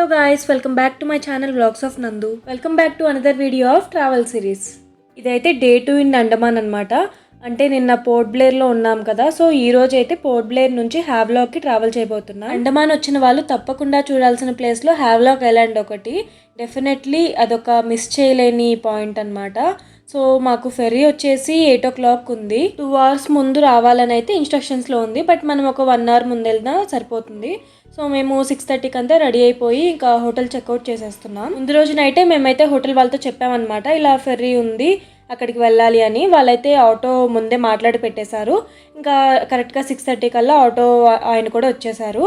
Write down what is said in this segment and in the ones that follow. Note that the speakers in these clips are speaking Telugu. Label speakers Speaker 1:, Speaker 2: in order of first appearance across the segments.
Speaker 1: Hello guys welcome back to my channel blogs of Nandu welcome back to another video of travel series ఇదైతే డే టూ ఇన్ అండమాన్ అనమాట అంటే నిన్న పోర్ట్ బ్లేర్లో ఉన్నాం కదా సో ఈ రోజు అయితే పోర్ట్ బ్లేర్ నుంచి హ్యావ్లాక్కి ట్రావెల్ చేయబోతున్నా. అండమాన్ వచ్చిన వాళ్ళు తప్పకుండా చూడాల్సిన ప్లేస్లో హ్యావ్లాక్ ఐలాండ్ ఒకటి. డెఫినెట్లీ అదొక మిస్ చేయలేని పాయింట్ అన్నమాట. సో మాకు ఫెర్రీ వచ్చేసి ఎయిట్ ఓ క్లాక్ ఉంది. టూ అవర్స్ ముందు రావాలని అయితే ఇన్స్ట్రక్షన్స్లో ఉంది బట్ మనం ఒక వన్ అవర్ ముందు వెళ్ళినా సరిపోతుంది. సో మేము సిక్స్ థర్టీకి అంతా రెడీ అయిపోయి ఇంకా హోటల్ చెక్అవుట్ చేసేస్తున్నాం. ముందు రోజునైతే మేమైతే హోటల్ వాళ్ళతో చెప్పామన్నమాట ఇలా ఫెర్రీ ఉంది అక్కడికి వెళ్ళాలి అని వాళ్ళైతే ఆటో ముందే మాట్లాడి పెట్టేశారు. ఇంకా కరెక్ట్గా సిక్స్ థర్టీ కల్లా ఆటో ఆయన కూడా వచ్చేసారు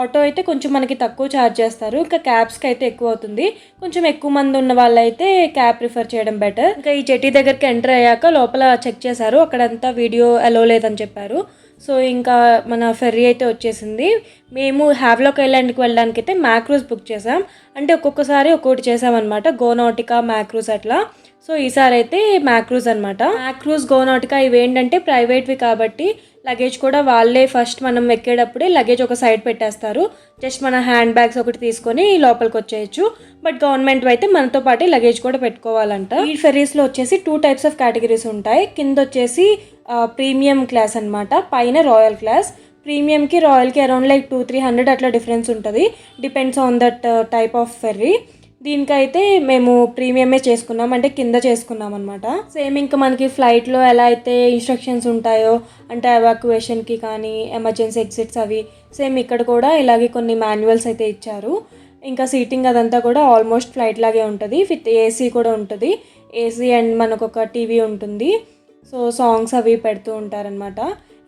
Speaker 1: ఆటో అయితే కొంచెం మనకి తక్కువ ఛార్జ్ చేస్తారు. ఇంకా క్యాబ్స్కి అయితే ఎక్కువ అవుతుంది. కొంచెం ఎక్కువ మంది ఉన్న వాళ్ళైతే క్యాబ్ ప్రిఫర్ చేయడం బెటర్ ఇంకా ఈ జెటీ దగ్గరికి ఎంటర్ అయ్యాక లోపల చెక్ చేశారు. అక్కడంతా వీడియో అలో లేదని చెప్పారు. సో ఇంకా మన ఫెర్రీ అయితే వచ్చేసింది. మేము హ్యావ్లాక్ ఐలాండ్కి వెళ్ళడానికి అయితే మ్యాక్రూస్ బుక్ చేసాం. అంటే ఒక్కొక్కసారి ఒక్కొక్కటి చేసామన్నమాట. గోనాటికా మ్యాక్రూస్ అట్లా. సో ఈసారి అయితే మ్యాక్రూస్ అనమాట మ్యాక్రూస్ గోనాటికా ఇవి ఏంటంటే ప్రైవేట్వి కాబట్టి లగేజ్ కూడా వాళ్ళే ఫస్ట్ మనం ఎక్కేటప్పుడే లగేజ్ ఒక సైడ్ పెట్టేస్తారు. జస్ట్ మన హ్యాండ్ బ్యాగ్స్ ఒకటి తీసుకొని లోపలికి వచ్చేయచ్చు. బట్ గవర్నమెంట్ అయితే మనతో పాటు లగేజ్ కూడా పెట్టుకోవాలంట. ఈ ఫెరీస్లో వచ్చేసి టూ టైప్స్ ఆఫ్ కేటగిరీస్ ఉంటాయి. కింద వచ్చేసి ప్రీమియం క్లాస్ అన్నమాట. పైన రాయల్ క్లాస్ ప్రీమియంకి రాయల్కి around like two three hundred అట్లా డిఫరెన్స్ ఉంటుంది. Depends on that type of ferry దీనికైతే మేము ప్రీమియమే చేసుకున్నాం అంటే కింద చేసుకున్నాం అనమాట సేమ్ ఇంకా మనకి ఫ్లైట్లో ఎలా అయితే ఇన్స్ట్రక్షన్స్ ఉంటాయో అంటే ఎవాక్యువేషన్కి కానీ ఎమర్జెన్సీ ఎగ్జిట్స్ అవి సేమ్ ఇక్కడ కూడా ఇలాగే కొన్ని మాన్యువల్స్ అయితే ఇచ్చారు. ఇంకా సీటింగ్ అదంతా కూడా ఆల్మోస్ట్ ఫ్లైట్ లాగే ఉంటుంది విత్ ఏసీ కూడా ఉంటుంది. ఏసీ అండ్ మనకు ఒక టీవీ ఉంటుంది. సో సాంగ్స్ అవి పెడుతూ ఉంటారనమాట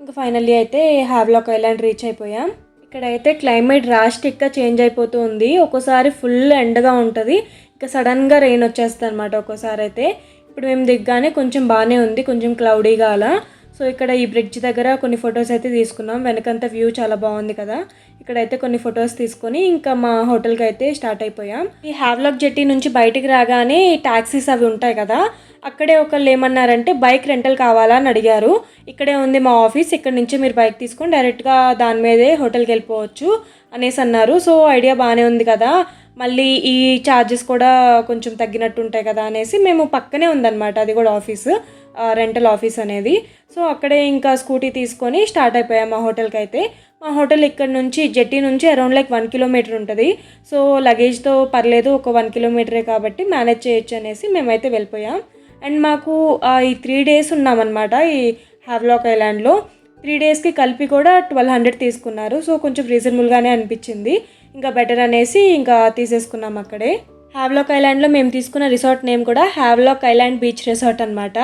Speaker 1: ఇంకా ఫైనల్లీ అయితే హ్యావ్లాక్ ఐలాండ్ రీచ్ అయిపోయాం. ఇక్కడైతే క్లైమేట్ డ్రాస్టిక్గా చేంజ్ అయిపోతూ ఉంది ఒక్కోసారి ఫుల్ ఎండగా ఉంటుంది. ఇంకా సడన్గా రెయిన్ వచ్చేస్తుంది అనమాట ఒక్కోసారి అయితే. ఇప్పుడు మేము దిగ్గానే కొంచెం బాగానే ఉంది. కొంచెం క్లౌడీగా అలా. సో ఇక్కడ ఈ బ్రిడ్జ్ దగ్గర కొన్ని ఫొటోస్ అయితే తీసుకున్నాం. వెనకంత వ్యూ చాలా బాగుంది కదా. ఇక్కడైతే కొన్ని ఫొటోస్ తీసుకొని ఇంకా మా హోటల్కి అయితే స్టార్ట్ అయిపోయాం. ఈ హ్యావ్లాక్ జెట్టి నుంచి బయటికి రాగానే టాక్సీస్ అవి ఉంటాయి కదా. అక్కడే ఒకళ్ళు ఏమన్నారంటే బైక్ రెంటల్ కావాలా? అని అడిగారు. ఇక్కడే ఉంది మా ఆఫీస్. ఇక్కడ నుంచి మీరు బైక్ తీసుకొని డైరెక్ట్గా దాని మీదే హోటల్కి వెళ్ళిపోవచ్చు. అనేసి అన్నారు. సో ఐడియా బాగానే ఉంది కదా. మళ్ళీ ఈ ఛార్జెస్ కూడా కొంచెం తగ్గినట్టు ఉంటాయి కదా అనేసి మేము పక్కనే ఉందన్నమాట. అది కూడా ఆఫీసు. రెంటల్ ఆఫీస్ అనేది. సో అక్కడే ఇంకా స్కూటీ తీసుకొని స్టార్ట్ అయిపోయాం మా హోటల్కి అయితే. మా హోటల్ ఇక్కడ నుంచి జెట్టి నుంచి అరౌండ్ లైక్ వన్ కిలోమీటర్ ఉంటుంది. సో లగేజ్తో పర్లేదు ఒక వన్ కిలోమీటరే కాబట్టి మేనేజ్ చేయొచ్చు అనేసి మేమైతే వెళ్ళిపోయాం. అండ్ మాకు ఈ త్రీ డేస్ ఉన్నామన్నమాట ఈ హ్యావ్లాక్ ఐలాండ్లో త్రీ డేస్కి కలిపి కూడా ట్వెల్వ్ హండ్రెడ్ తీసుకున్నారు. సో కొంచెం రీజనబుల్గానే అనిపించింది. ఇంకా బెటర్ అనేసి ఇంకా తీసేసుకున్నాం అక్కడే. హ్యావ్లాక్ ఐలాండ్లో మేము తీసుకున్న రిసార్ట్ నేమ్ కూడా హ్యావ్లాక్ ఐలాండ్ బీచ్ రిసార్ట్ అనమాట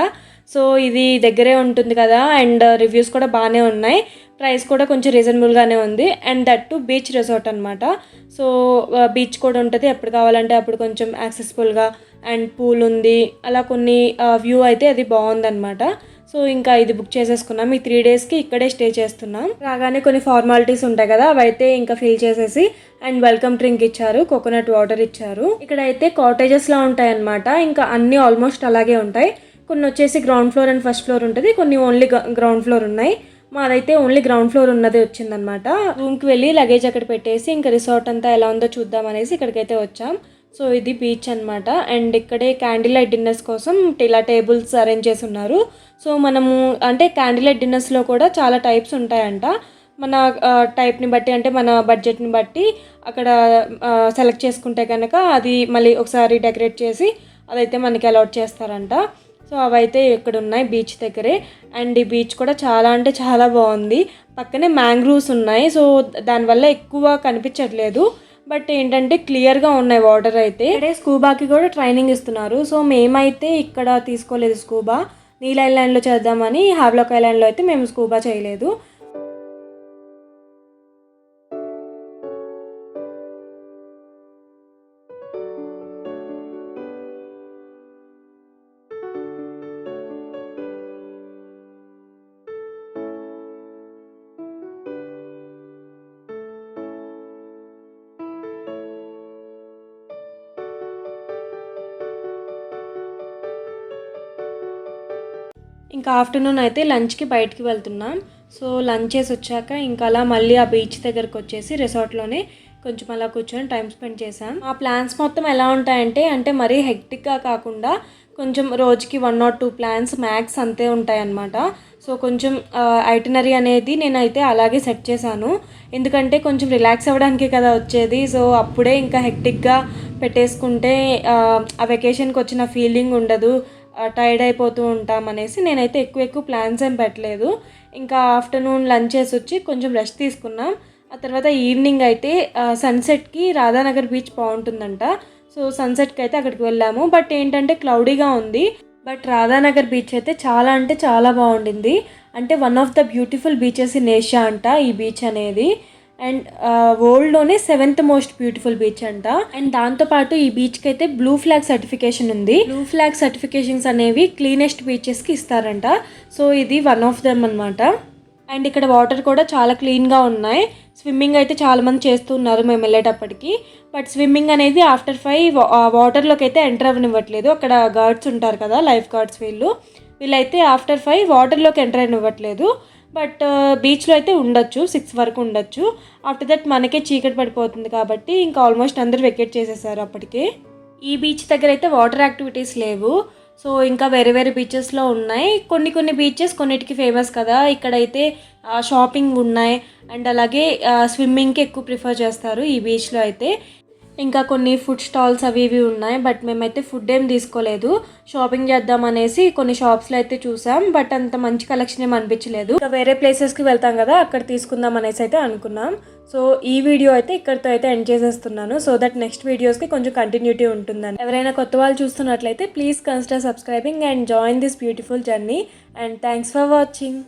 Speaker 1: సో ఇది దగ్గరే ఉంటుంది కదా అండ్ రివ్యూస్ కూడా బాగానే ఉన్నాయి. ప్రైస్ కూడా కొంచెం రీజనబుల్గానే ఉంది. And that to beach resort అనమాట సో బీచ్ కూడా ఉంటుంది. ఎప్పుడు కావాలంటే అప్పుడు కొంచెం యాక్సెసిబుల్గా అండ్ పూల్ ఉంది. అలా కొన్ని వ్యూ అయితే అది బాగుందన్నమాట. సో ఇంకా ఇది బుక్ చేసేసుకున్నాం. ఈ త్రీ డేస్కి ఇక్కడే స్టే చేస్తున్నాం. రాగానే కొన్ని ఫార్మాలిటీస్ ఉంటాయి కదా అవైతే ఇంకా ఫిల్ చేసేసి అండ్ వెల్కమ్ డ్రింక్ ఇచ్చారు కోకోనట్ వాటర్ ఇచ్చారు. ఇక్కడైతే కాటేజెస్లా ఉంటాయి అనమాట ఇంకా అన్నీ ఆల్మోస్ట్ అలాగే ఉంటాయి. కొన్ని వచ్చేసి ground floor and first floor ఉంటుంది కొన్ని ఓన్లీ గ్రౌండ్ ఫ్లోర్ ఉన్నాయి. మాదైతే ఓన్లీ గ్రౌండ్ ఫ్లోర్ ఉన్నది వచ్చిందనమాట రూమ్కి వెళ్ళి లగేజ్ అక్కడ పెట్టేసి ఇంకా రిసార్ట్ అంతా ఎలా ఉందో చూద్దాం అనేసి ఇక్కడికైతే వచ్చాం. సో ఇది బీచ్ అనమాట అండ్ ఇక్కడే క్యాండిల్ లైట్ డిన్నర్స్ కోసం ఇలా టేబుల్స్ అరేంజ్ చేసి ఉన్నారు. సో మనము అంటే క్యాండిల్ లైట్ డిన్నర్స్లో కూడా చాలా టైప్స్ ఉంటాయంట. మన టైప్ని బట్టి అంటే మన బడ్జెట్ని బట్టి అక్కడ సెలెక్ట్ చేసుకుంటే కనుక అది మళ్ళీ ఒకసారి డెకరేట్ చేసి అదైతే మనకి అలౌట్ చేస్తారంట. సో అవైతే ఇక్కడ ఉన్నాయి బీచ్ దగ్గరే. అండ్ ఈ బీచ్ కూడా చాలా అంటే చాలా బాగుంది. పక్కనే మ్యాంగ్రూవ్స్ ఉన్నాయి. సో దానివల్ల ఎక్కువ కనిపించట్లేదు. బట్ ఏంటంటే క్లియర్గా ఉన్నాయి వాటర్ అయితే. ఇక్కడే స్కూబాకి కూడా ట్రైనింగ్ ఇస్తున్నారు. సో మేమైతే ఇక్కడ తీసుకోలేదు స్కూబా నీల్ ఐలాండ్లో చేద్దామని హావ్లాక్ ఐలాండ్లో అయితే మేము స్కూబా చేయలేదు. ఇంకా ఆఫ్టర్నూన్ అయితే లంచ్కి బయటికి వెళ్తున్నాం. సో లంచ్ చేసి వచ్చాక ఇంకా అలా మళ్ళీ ఆ బీచ్ దగ్గరకు వచ్చేసి రిసార్ట్లోనే కొంచెం అలా కూర్చొని టైం స్పెండ్ చేసాం ఆ ప్లాన్స్ మొత్తం ఎలా ఉంటాయంటే అంటే మరీ హెక్టిక్గా కాకుండా కొంచెం రోజుకి one not two plans max అంతే ఉంటాయన్నమాట. సో కొంచెం ఐటనరీ అనేది నేనైతే అలాగే సెట్ చేశాను. ఎందుకంటే కొంచెం రిలాక్స్ అవ్వడానికే కదా వచ్చేది. సో అప్పుడే ఇంకా హెక్టిక్గా పెట్టేసుకుంటే ఆ వెకేషన్కి వచ్చిన ఫీలింగ్ ఉండదు. టైర్డ్ అయిపోతూ ఉంటాం అనేసి నేనైతే ఎక్కువ ఎక్కువ ప్లాన్స్ ఏం పెట్టలేదు. ఇంకా ఆఫ్టర్నూన్ లంచ్ చేసి వచ్చి కొంచెం రెస్ట్ తీసుకున్నాం. ఆ తర్వాత ఈవినింగ్ అయితే సన్సెట్కి రాధానగర్ బీచ్ బాగుంటుందంట. సో సన్సెట్కి అయితే అక్కడికి వెళ్ళాము. బట్ ఏంటంటే క్లౌడీగా ఉంది. బట్ రాధానగర్ బీచ్ అయితే చాలా అంటే చాలా బాగుండింది. అంటే one of the beautiful beaches in Asia అంట ఈ బీచ్ అనేది. అండ్ వరల్డ్లోనే సెవెంత్ మోస్ట్ బ్యూటిఫుల్ బీచ్ అంట. అండ్ దాంతోపాటు ఈ బీచ్కి అయితే బ్లూ ఫ్లాగ్ సర్టిఫికేషన్ ఉంది. బ్లూ ఫ్లాగ్ సర్టిఫికేషన్స్ అనేవి క్లీనెస్ట్ బీచెస్కి ఇస్తారంట. సో ఇది వన్ ఆఫ్ దెమ్ అనమాట అండ్ ఇక్కడ వాటర్ కూడా చాలా క్లీన్గా ఉన్నాయి. స్విమ్మింగ్ అయితే చాలామంది చేస్తున్నారు మేము వెళ్ళేటప్పటికి. బట్ స్విమ్మింగ్ అనేది ఆఫ్టర్ ఫైవ్ వాటర్లోకి అయితే ఎంటర్ అవ్వనివ్వట్లేదు. అక్కడ గార్డ్స్ ఉంటారు కదా లైఫ్ గార్డ్స్ వీళ్ళు. వీళ్ళైతే ఆఫ్టర్ ఫైవ్ వాటర్లోకి ఎంటర్ అవ్వట్లేదు బట్ బీచ్లో అయితే ఉండొచ్చు సిక్స్ వరకు ఉండొచ్చు. ఆఫ్టర్ దట్ మనకే చీకటి పడిపోతుంది కాబట్టి ఇంకా ఆల్మోస్ట్ అందరూ వెకేట్ చేసేసారు అప్పటికే. ఈ బీచ్ దగ్గర అయితే వాటర్ యాక్టివిటీస్ లేవు. సో ఇంకా వేరే వేరే బీచెస్లో ఉన్నాయి. కొన్ని కొన్ని బీచెస్ కొన్నిటికి ఫేమస్ కదా. ఇక్కడైతే షాపింగ్ ఉన్నాయి. అండ్ అలాగే స్విమ్మింగ్కి ఎక్కువ ప్రిఫర్ చేస్తారు ఈ బీచ్లో అయితే. ఇంకా కొన్ని ఫుడ్ స్టాల్స్ అవి ఇవి ఉన్నాయి బట్ మేమైతే ఫుడ్ ఏం తీసుకోలేదు. షాపింగ్ చేద్దాం అనేసి కొన్ని షాప్స్లో అయితే చూసాం బట్ అంత మంచి కలెక్షన్ ఏం అనిపించలేదు. ఇంకా వేరే ప్లేసెస్కి వెళ్తాం కదా అక్కడ తీసుకుందాం అనేసి అయితే అనుకున్నాం. సో ఈ వీడియో అయితే ఇక్కడితో అయితే ఎండ్ చేసేస్తున్నాను. సో దట్ నెక్స్ట్ వీడియోస్కి కొంచెం కంటిన్యూటీ ఉంటుందని. ఎవరైనా కొత్త వాళ్ళు చూస్తున్నట్లయితే please consider subscribing and join this beautiful journey and thanks for watching